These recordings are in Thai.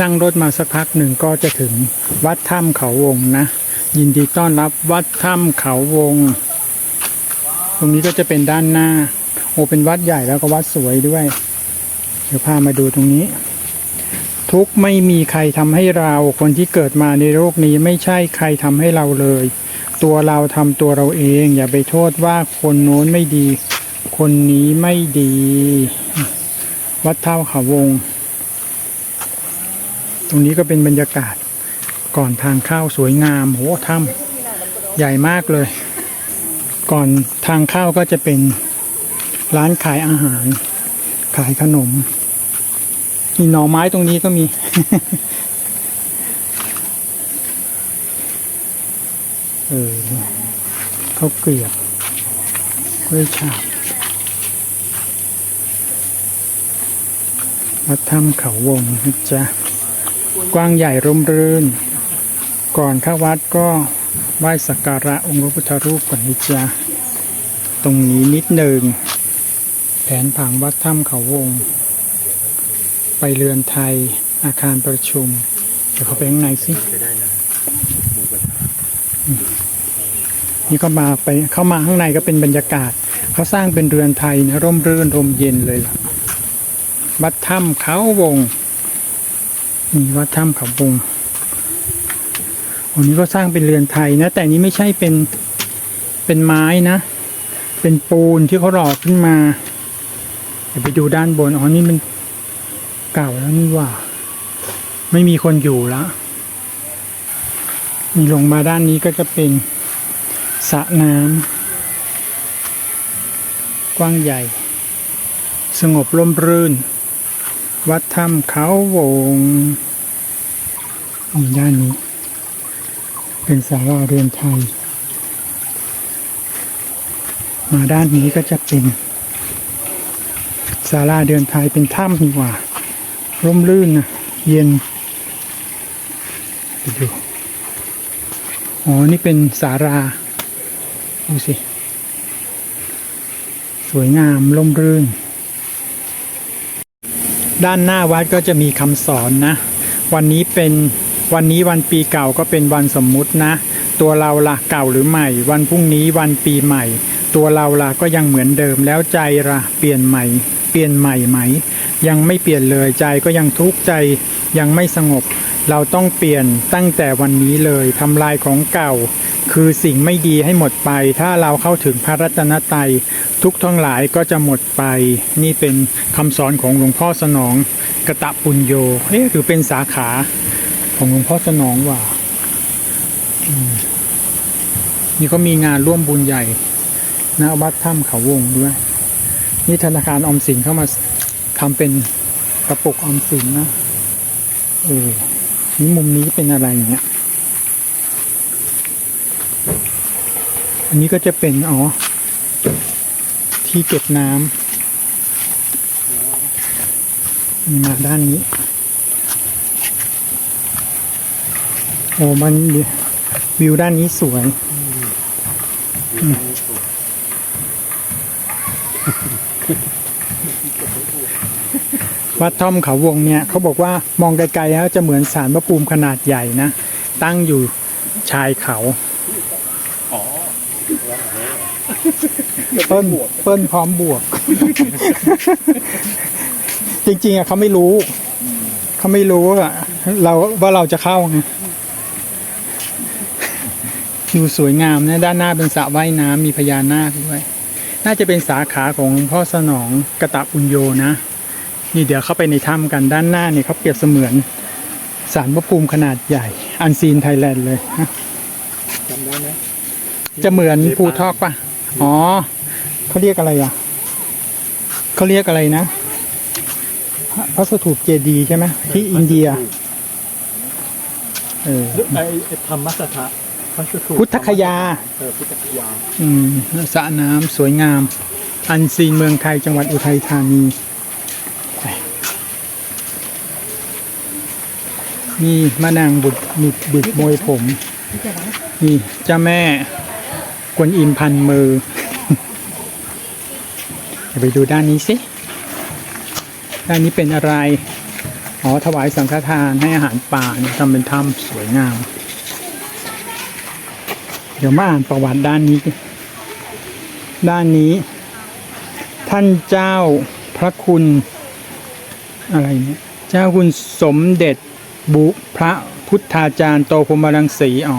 นั่งรถมาสักพักหนึ่งก็จะถึงวัดถ้ำเขาวงนะ ยินดีต้อนรับวัดถ้ำเขาวง ตรงนี้ก็จะเป็นด้านหน้า โอเป็นวัดใหญ่แล้วก็วัดสวยด้วย เดี๋ยวพามาดูตรงนี้ ทุกไม่มีใครทำให้เรา คนที่เกิดมาในโลกนี้ไม่ใช่ใครทำให้เราเลย ตัวเราทำตัวเราเอง อย่าไปโทษว่าคนโน้นไม่ดี คนนี้ไม่ดี วัดเท่าเขาวง ตรงนี้ก็เป็นบรรยากาศก่อนทางเข้าสวยงามโหถ้ำใหญ่มากเลย ก่อนทางเข้าก็จะเป็นร้านขายอาหาร ขายขนมมีหน่อไม้ตรงนี้ก็มี เออเขาเกลียบกล้วยฉาบวัดถ้ำเขาวงนะจ๊ะ กว้างใหญ่ร่มรื่น ก่อนเข้าวัดก็ไหว้สักการะองค์พระพุทธรูปก่อนนะจ๊ะตรงนี้นิดหนึ่ง แผนผังวัดถ้ำเขาวง ไปเรือนไทยอาคารประชุม เดี๋ยวเขาไปข้างในสินี่ก็มาไปเข้ามาข้างในก็เป็นบรรยากาศ เขาสร้างเป็นเรือนไทยนะร่มรื่นร่มเย็นเลยล่ะวัดถ้ำเขาวง นี่วัดถ้ำเขาวงอันนี้ก็สร้างเป็นเรือนไทยนะ แต่อันนี้ไม่ใช่เป็นเป็นไม้นะ เป็นปูนที่เขาหล่อขึ้นมาเดี๋ยวไปดูด้านบนอ๋อนี่มันเก่าแล้วนี่ว่า ไม่มีคนอยู่แล้วนี่ลงมาด้านนี้ก็จะเป็นสระน้ำกว้างใหญ่ สงบร่มรื่น วัดถ้ำเขาวงนี่ด้านนี้ เป็นสาราเรือนไทย มาด้านนี้ก็จะเป็นศาลาเดือนไทยเป็นถ้ำดีกว่า ร่มรื่นนะเย็นไปดูอ๋อ นี่เป็นศาลาดูสิ สวยงามร่มรื่น ด้านหน้าวัดก็จะมีคำสอนนะ วันนี้เป็นวันนี้วันปีเก่าก็เป็นวันสมมุตินะ ตัวเราละเก่าหรือใหม่ วันพรุ่งนี้วันปีใหม่ ตัวเราละก็ยังเหมือนเดิมแล้วใจละเปลี่ยนใหม่ เปลี่ยนใหม่ไหม ยังไม่เปลี่ยนเลยใจก็ยังทุกข์ใจยังไม่สงบ เราต้องเปลี่ยนตั้งแต่วันนี้เลยทำลายของเก่า คือสิ่งไม่ดีให้หมดไป ถ้าเราเข้าถึงพระรัตนตรัย ทุกทั้งหลายก็จะหมดไป นี่เป็นคำสอนของหลวงพ่อสนองกะตะปุญโยเอ๊ะหรือเป็นสาขาของหลวงพ่อสนองว่านี่ก็มีงานร่วมบุญใหญ่ณวัดถ้ำเขาวงด้วย นี่ธนาคารออมสินเข้ามาทำเป็นกระปุกออมสินนะเออนี่มุมนี้เป็นอะไรอย่างเนี่ยอันนี้ก็จะเป็น อ๋อ ที่เก็บน้ำนี่มาด้านนี้ โอ้มันวิวด้านนี้สวยวัดท่อมเขาวงเนี่ยเขาบอกว่ามองไกลๆแล้วจะเหมือนสารพระภูมิขนาดใหญ่นะ ตั้งอยู่ชายเขา เปิ้ลเปิ้ลพร้อมบวก จริง ๆอะเขาไม่รู้เขาไม่รู้อะเราว่าเราจะเข้าไงอยู่สวยงามนะด้านหน้าเป็นสระว่ายน้ำมีพญานาคด้วยน่าจะเป็นสาขาของหลวงพ่อสนองกระตะปุญโยนะ นี่เดี๋ยวเข้าไปในถ้ำกันด้านหน้าเนี่ยเขาเปรียบเสมือนสารพระภูมิขนาดใหญ่ อันซีนไทยแลนด์เลยนะจำได้ไหมจะเหมือนภูทอกปะ อ๋อเขาเรียกอะไรอะเขาเรียกอะไรนะพระพระสถูปเจดีย์ใช่ไหมที่อินเดีย เออไอ้ไอ้ธรรมสถะพระสุถูปพุทธคยาเออพุทธคยา อืมสระน้ำสวยงาม อันซีนเมืองไทยจังหวัดอุทัยธานีไปนี่มานางบุตรมิดบิดมวยผม นี่เจ้าแม่ก วนอิมพันมือเดี๋ยวไปดูด้านนี้สิด้านนี้เป็นอะไร อ๋อ ถวายสังฆทานให้อาหารป่าเนี่ยทำเป็นถ้ำสวยงาม เดี๋ยวมาอ่านประวัติด้านนี้ ด้านนี้ ท่านเจ้าพระคุณอะไรเนี่ย เจ้าคุณสมเด็จบุพระพุทธาจารย์โตพรมรังสี อ๋อ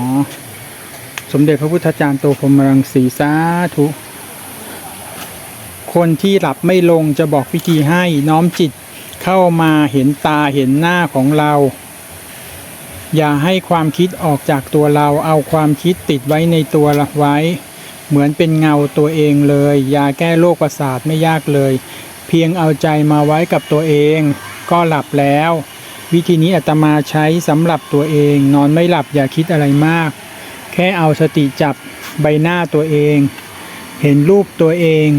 สมเด็จพระพุทธาจารย์โตพรหมรังสีสาธุ คนที่หลับไม่ลงจะบอกวิธีให้น้อมจิตเข้ามาเห็นตาเห็นหน้าของเรา อย่าให้ความคิดออกจากตัวเราเอาความคิดติดไว้ในตัวเราไว้ เหมือนเป็นเงาตัวเองเลย ยาแก้โรคประสาทไม่ยากเลย เพียงเอาใจมาไว้กับตัวเอง ก็หลับแล้ว วิธีนี้อาตมาใช้สำหรับตัวเอง นอนไม่หลับอย่าคิดอะไรมาก แค่เอาสติจับใบหน้าตัวเอง เห็นรูปตัวเอง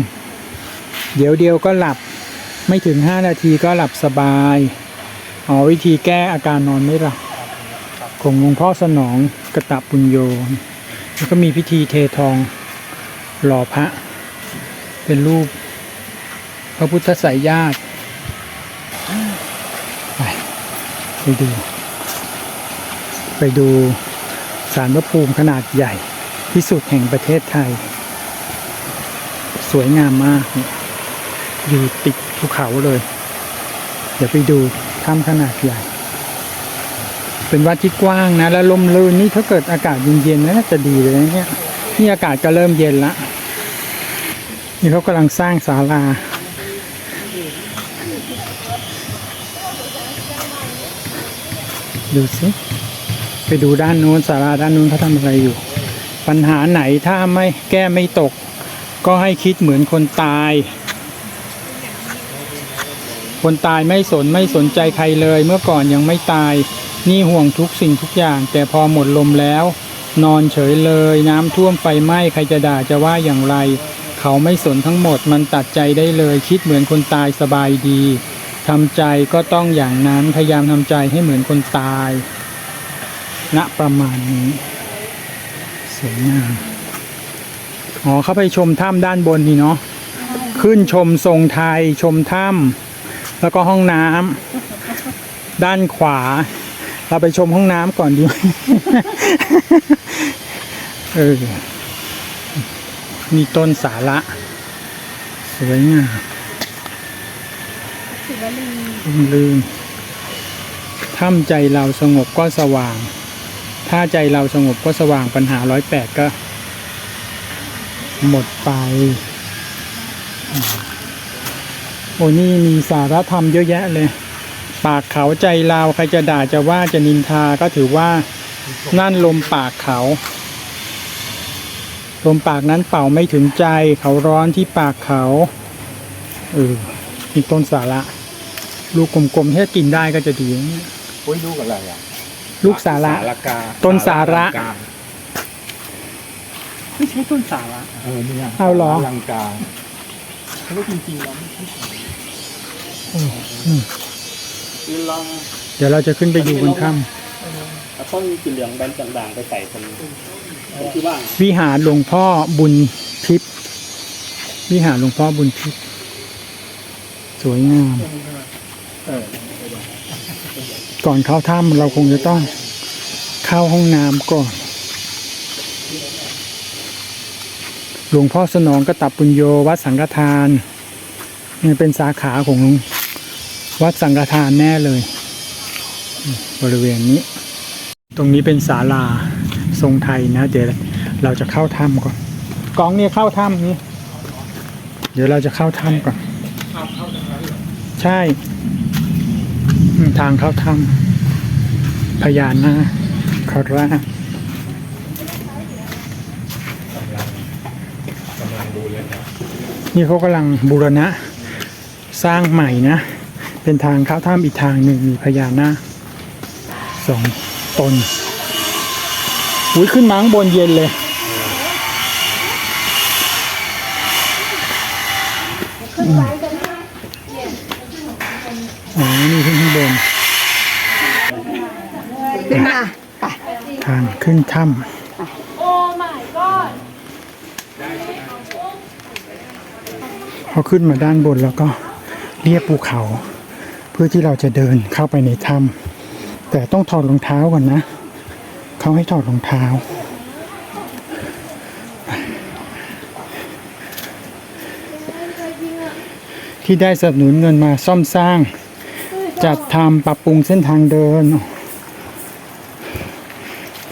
เดี๋ยวเดียวก็หลับไม่ถึง 5 นาทีก็หลับสบายอ๋อวิธีแก้อาการนอนไม่หลับของหลวงพ่อสนองกระตับปุญโยแล้วก็มีพิธีเททองหล่อพระ เป็นรูป พระพุทธสายญาติไปไปดู ไปดู สารพระภูมิขนาดใหญ่ที่สุดแห่งประเทศไทย สวยงามมาก อยู่ติดภูเขาเลย เดี๋ยวไปดูถ้ำขนาดใหญ่ เป็นวัดที่กว้างนะ แล้วลมลื่นนี่ถ้าเกิดอากาศเย็นๆน่าจะดีเลยนะเนี่ยนี่อากาศก็เริ่มเย็นละนี่เขากำลังสร้างศาลาดูสิ ดูด้านนู้นศาลาด้านนู้นเขาทำอะไรอยู่ ปัญหาไหนถ้าไม่แก้ไม่ตก ก็ให้คิดเหมือนคนตาย คนตายไม่สนไม่สนใจใครเลย เมื่อก่อนยังไม่ตาย นี่ห่วงทุกสิ่งทุกอย่าง แต่พอหมดลมแล้ว นอนเฉยเลยน้ำท่วมไฟไหม้ใครจะด่าจะว่าอย่างไร เขาไม่สนทั้งหมดมันตัดใจได้เลย คิดเหมือนคนตายสบายดีทำใจก็ต้องอย่างนั้นพยายามทำใจให้เหมือนคนตาย ณประมาณนี้สวยงามอ๋อเข้าไปชมถ้ำด้านบนนี่เนาะขึ้นชมทรงไทยชมถ้ำแล้วก็ห้องน้ำด้านขวา เราไปชมห้องน้ำก่อนดีไหมเออมีต้นสาระสวยงามร่มรื่นถ้ำใจเราสงบก็สว่าง ถ้าใจเราสงบก็สว่างปัญหาร้อยแปดก็ หมดไปอืมโอ้นี่มีสารธรรมเยอะแยะเลย ปากเขาใจเราใครจะด่าจะว่าจะนินทาก็ถือว่านั่นลมปากเขาลมปากนั้นเป่าไม่ถึงใจเขาร้อนที่ปากเขาเออมีต้นสาระ ลูกกลมๆถ้ากินได้ก็จะดีนี่โอ้ยลูกอะไรอะ ลูกสาระสารกาต้นสาระ ลังกาไม่ใช่ต้นสาระเออเนี่ยเอาเหรอ ลังกาลูกจริงๆแล้วไม่ใช่คือลองเดี๋ยวเราจะขึ้นไปดูบนถ้เอาต้นสีเหลืองแบนด่างๆไปใส่ตรงตรงที่ว่างำวิหารหลวงพ่อบุญทิพย์วิหารหลวงพ่อบุญทิพย์สวยงาม เออ ก่อนเข้าถ้ำเราคงจะต้องเข้าห้องน้ำก่อน หลวงพ่อสนองกตับปุญโยวัดสังฆทานนี่เป็นสาขาของวัดสังฆทานแน่เลย บริเวณนี้ ตรงนี้เป็นศาลาทรงไทยนะ เดี๋ยวเราจะเข้าถ้ำก่อนกองเนี่ยเข้าถ้ำนี้ เดี๋ยวเราจะเข้าถ้ำก่อน ใช่ ทางเข้าถ้ำพญานาคคราชนี่เขากำลังบูรณะสร้างใหม่นะ เป็นทางเข้าถ้ำอีกทางหนึ่งมีพญานาคสองตนอุ้ยขึ้นมาข้างบนเย็นเลยอ๋อ นี่ขึ้นข้างบน ขึ้นมาไป ทาง ขึ้นถ้ำพอขึ้นมาด้านบนแล้วก็เรียบภูเขา เพื่อที่เราจะเดินเข้าไปในถ้ำแต่ต้องถอดรองเท้าก่อนนะ เขาให้ถอดรองเท้าที่ได้สนับสนุนเงินมาซ่อมสร้าง จัดทำปรับปรุงเส้นทางเดิน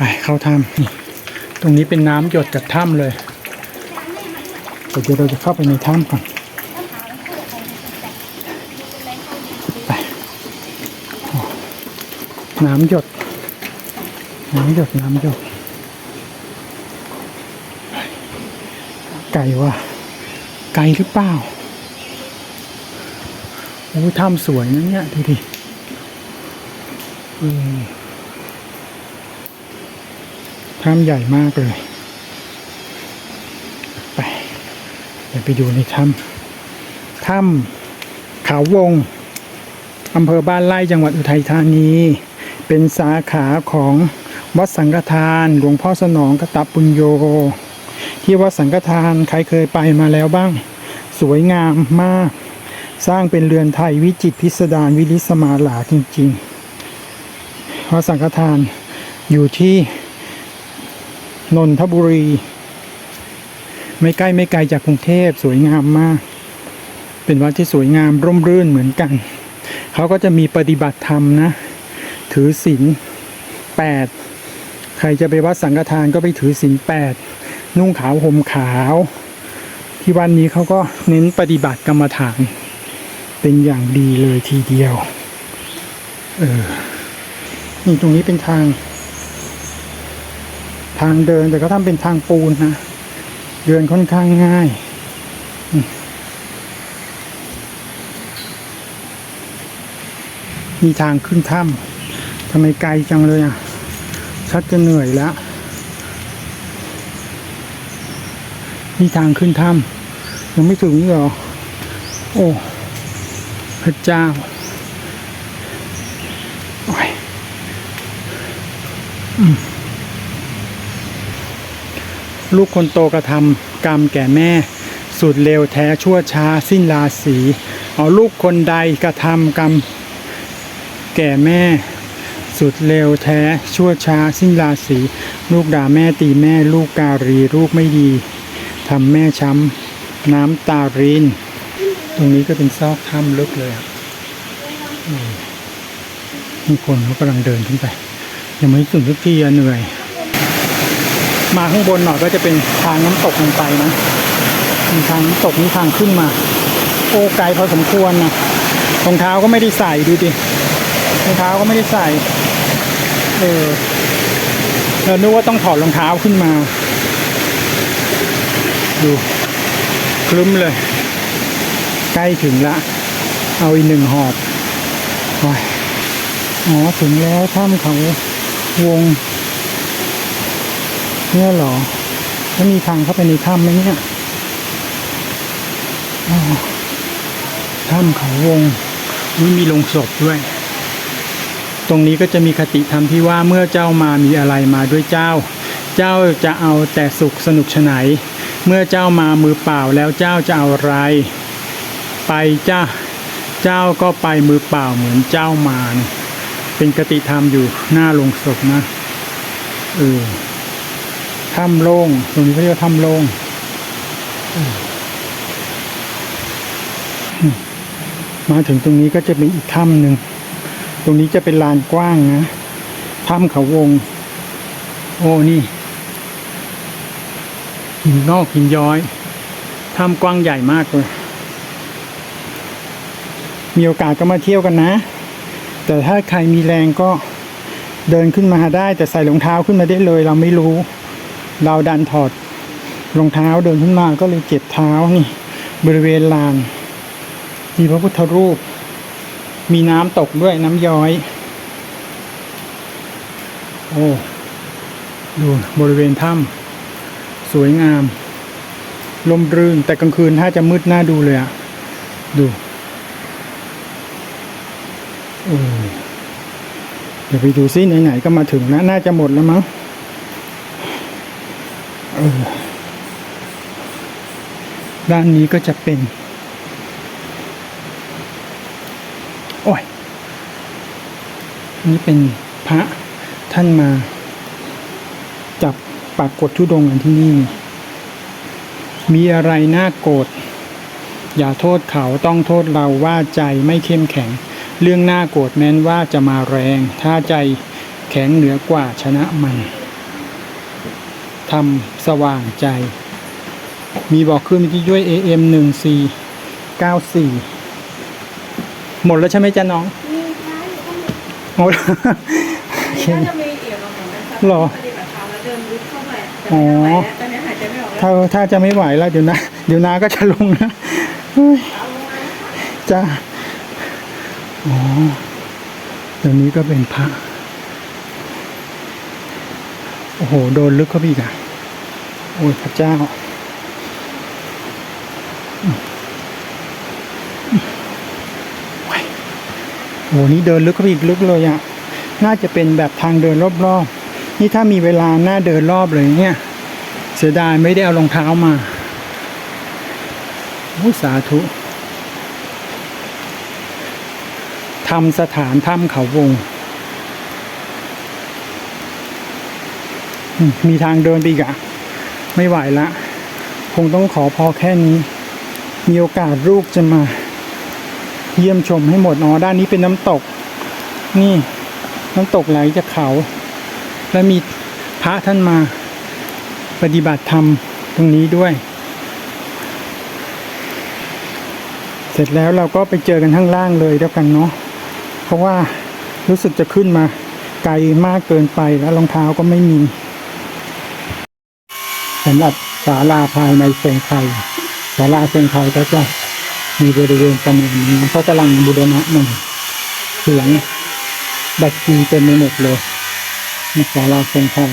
ไปเข้าถ้ำนี่ตรงนี้เป็นน้ำหยดจากถ้ำเลยเดี๋ยวเราจะเข้าไปในถ้ำก่อนไปน้ำหยด น้ำหยดน้ำหยด ไก่ว่ะไก่หรือเปล่าโอ้ยถ้ำสวยนะเนี่ยดูดิอืม ถ้ำใหญ่มากเลย ไป เดี๋ยวไปดูในถ้ำถ้ำเขาวงอำเภอบ้านไร่จังหวัดอุทัยธานี เป็นสาขาของวัดสังฆทาน หลวงพ่อสนองกระตับปุญโย ที่วัดสังฆทานใครเคยไปมาแล้วบ้าง สวยงามมาก สร้างเป็นเรือนไทยวิจิตพิสดารวิลิสมาหลาจริงๆวัดสังฆทานอยู่ที่ นนทบุรี ไม่ใกล้ไม่ไกลจากกรุงเทพสวยงามมาก เป็นวัดที่สวยงามร่มรื่นเหมือนกัน เขาก็จะมีปฏิบัติธรรมนะ ถือศีลแปดใครจะไปวัดสังฆทานก็ไปถือศีลแปดนุ่งขาวห่มขาว ที่วันนี้เขาก็เน้นปฏิบัติกรรมฐานเป็นอย่างดีเลยทีเดียว เออนี่ตรงนี้เป็นทาง ทางเดินแต่ก็ทำเป็นทางปูนนะเดินค่อนข้างง่ายมีทางขึ้นถ้ำทำไมไกลจังเลยอะ ชักจะเหนื่อยแล้ว มีทางขึ้นถ้ำยังไม่ถึงนี่หรอ โอ้ พระเจ้าโอ้ยอืม ลูกคนโตกระทำกรรมแก่แม่ สุดเร็วแท้ชั่วช้าสิ้นราศีเอาลูกคนใดกระทำกรรมแก่แม่ สุดเร็วแท้ชั่วช้าสิ้นราศีลูกด่าแม่ตีแม่ลูกการีลูกไม่ดีทำแม่ช้ำน้ำตารินตรงนี้ก็เป็นซอกถ้ำลึกเลยอะนี่คนเขากำลังเดินขึ้นไป ยังไม่ถึงทุกที่เหนื่อย มาข้างบนหน่อยก็จะเป็นทางน้ำตกลงไปนะมีทางน้ำตกนี่ทางขึ้นมา โอ้ไกลพอสมควรนะรองเท้าก็ไม่ได้ใส่ดูดิรองเท้าก็ไม่ได้ใส่ เออเรานึกว่าต้องถอดรองเท้าขึ้นมา ดูคลึ้มเลย ใกล้ถึงละ เอาอีกหนึ่งหอบโอ้ยอ๋อถึงแล้วถ้ำเขาวง เนี่ยหรอแล้วมีทางเข้าไปในถ้ำไหมเนี่ยอ๋อถ้ำเขาวงนี่มีลงศพด้วย ตรงนี้ก็จะมีคติธรรมที่ว่าเมื่อเจ้ามามีอะไรมาด้วยเจ้า เจ้าจะเอาแต่สุขสนุกฉไนเมื่อเจ้ามามือเปล่าแล้วเจ้าจะเอาอะไร ไปจ้าเจ้าก็ไปมือเปล่าเหมือนเจ้ามา เป็นกติธรรมอยู่หน้าลงศพนะเออ ถ้ำโล่งตรงนี้เขาเรียกถ้ำโล่งมมาถึงตรงนี้ก็จะเป็นอีกถ้ำหนึ่ง ตรงนี้จะเป็นลานกว้างนะ ถ้ำเขาวง โอ้นี่หินนอกหินย้อย ถ้ำกว้างใหญ่มากเลย มีโอกาสก็มาเที่ยวกันนะ แต่ถ้าใครมีแรงก็เดินขึ้นมาได้ แต่ใส่รองเท้าขึ้นมาได้เลย เราไม่รู้ เราดันถอดรองเท้าเดินขึ้นมาก็เลยเจ็บเท้านี่ บริเวณลานมีพระพุทธรูป มีน้ำตกด้วยน้ำย้อย โอ้ดูบริเวณถ้ำสวยงาม ลมรื่นแต่กลางคืนถ้าจะมืดน่าดูเลยอะดูเออเดี๋ยวไปดูซิไหนๆก็มาถึงนะ น่าจะหมดแล้วมั้ง ด้านนี้ก็จะเป็น โอ้ย นี่เป็นพระท่านมา จับปากฏทุดงกันที่นี่ มีอะไรน่าโกรธอย่าโทษเขาต้องโทษเราว่าใจไม่เข้มแข็ง เรื่องน่าโกรธแม้นว่าจะมาแรง ถ้าใจแข็งเหนือกว่าชนะมัน ทำสว่างใจ มีบอกขึ้นที่ด้วย AM 1 4 9 4หมดแล้วใช่ไหมจ๊ะน้องมีค่ะอยู่ข้างในหมดก็จะมีเอี่ยวลงของนะคะหรอปฏิบัติธรรมแล้วเดินลึกเข้าไปแต่ไม่ไหวแล้วตอนนี้หายใจไม่ออกแล้วถ้าถ้าจะไม่ไหวแล้วเดี๋ยวนะ เดี๋ยวนาก็จะลงนะเฮ้ยจ้าอ๋อเดี๋ยวนี้ก็เป็นพระ โอ้โห โดนลึกเข้าไปอีกอะ โอ้ยพระเจ้าอืมอืมโอ้ยโอ้โหนี่เดินลึกเข้าไปอีกลึกเลยอะ น่าจะเป็นแบบทางเดินรอบๆ นี่ถ้ามีเวลาน่าเดินรอบเลยเนี่ย เสียดายไม่ได้เอารองเท้ามาโอ้สาธุทำสถานถ้ำเขาวงมมีทางเดินไปอีกอะ ไม่ไหวละ คงต้องขอพอแค่นี้ มีโอกาสลูกจะมา เยี่ยมชมให้หมดอ๋อด้านนี้เป็นน้ำตก นี่น้ำตกไหลจากเขา และมีพระท่านมาปฏิบัติธรรมตรงนี้ด้วย เสร็จแล้วเราก็ไปเจอกันข้างล่างเลยแล้วกันเนาะเพราะว่ารู้สึกจะขึ้นมาไกลมากเกินไปแล้วรองเท้าก็ไม่มี สำหรับศาลาภายในเซงไทยศาลาเซงไทยก็จะมีบริเวณประมาณนี้เขากำลังบูรณะใหม่งเสียงบัตรกีเต็มไปหมดเลยนี่ศาลาเซงไทย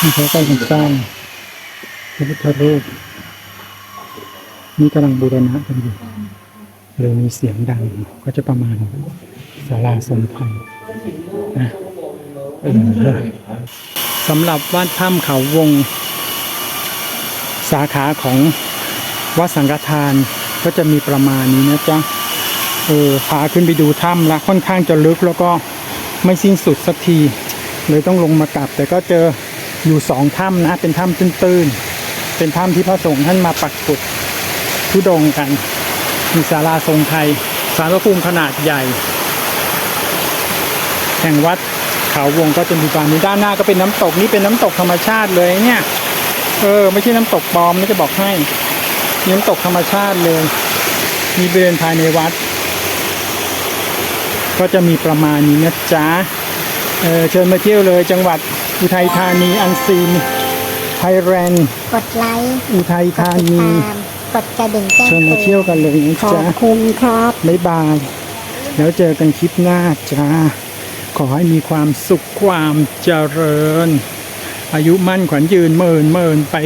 นี่เขากำลังสร้างพระพุทธรูปนี่กำลังบูรณะกันอยู่เลยมีเสียงดังก็จะประมาณ ศาลาทรงไทยนะสำหรับวัดถ้ำเขาวง สาขาของวัดสังฆทานก็จะมีประมาณนี้นะจ๊ะเออพาขึ้นไปดูถ้ำละค่อนข้างจะลึกแล้วก็ไม่สิ้นสุดสักทีเลยต้องลงมากลับ แต่ก็เจออยู่สองถ้ำนะ เป็นถ้ำตื้นๆ เป็นถ้ำที่พระสงฆ์ท่านมาปักปุดทุดงกัน มีศาลาทรงไทยสารพระภูมิขนาดใหญ่ แห่งวัดเขาวงก็จะมีความนี้ด้านหน้าก็เป็นน้ำตกนี่เป็นน้ำตกธรรมชาติเลยเนี่ย เออ ไม่ใช่น้ำตกปลอมนะจะบอกให้มีน้ำตกธรรมชาติเลย มีบริเวณภายในวัด ก็จะมีประมาณนี้นะจ๊ะเออเชิญมาเที่ยวเลย จังหวัดอุทัยธานีอันซีนไทยแลนด์กดไลค์อุทัยกธาดติดนีตามกดกระดิ่งแจ้งเชิญมาเตืเที่ยวกันเลยนะขอบจ๊ะคุณครับบ๊ายบายแล้วเจอกันคลิปหน้าจ้า ขอให้มีความสุขความเจริญ อายุมั่นขวัญยืนหมื่นหมื่นไป